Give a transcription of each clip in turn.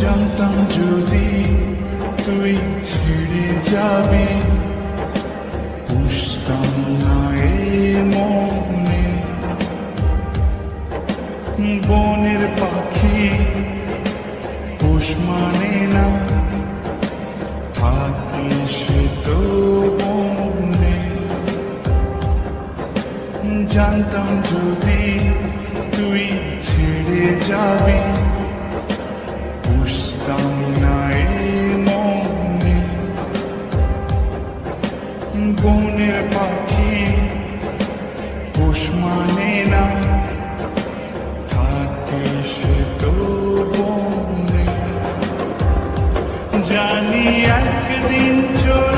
জানতাম যদি তুই ছেড়ে যাবি পুষতাম না এ মনে। জানতাম যদি তুই ছেড়ে যাবি। বুঝতাম না মনে। বনের পাখি পোষ মানে না। থাকে সে তো বনে। জানি একদিন চলে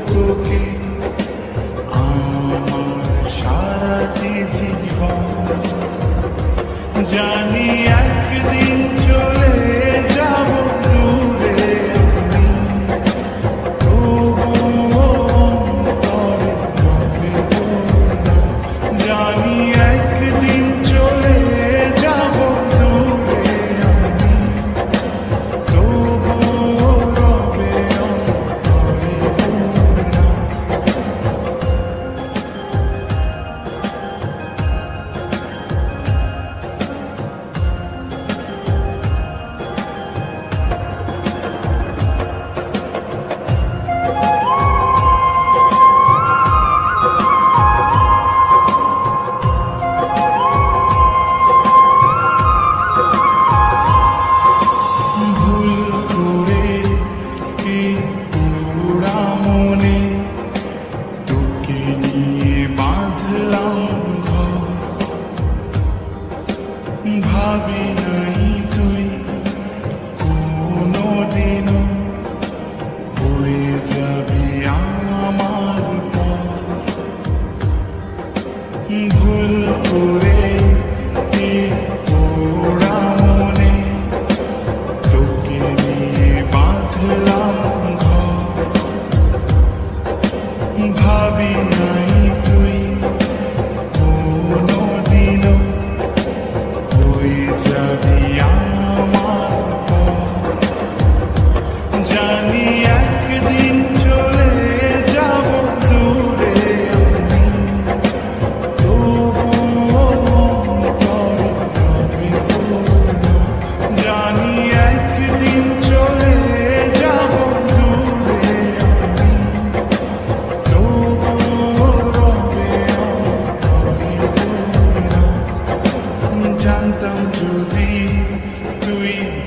তোকে জীবন। জানি একদিন চলে যাবি আমার ভুল করে পোড়া মনে তোকে নিয়ে ভাবি নাই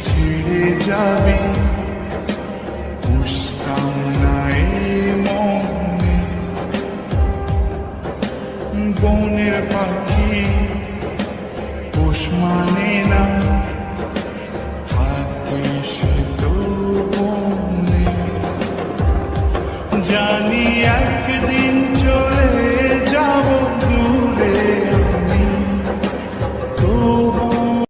ছেড়ে যাবে। বুঝতাম না মনে। বনের পাখি পোষ মানে না। জানি একদিন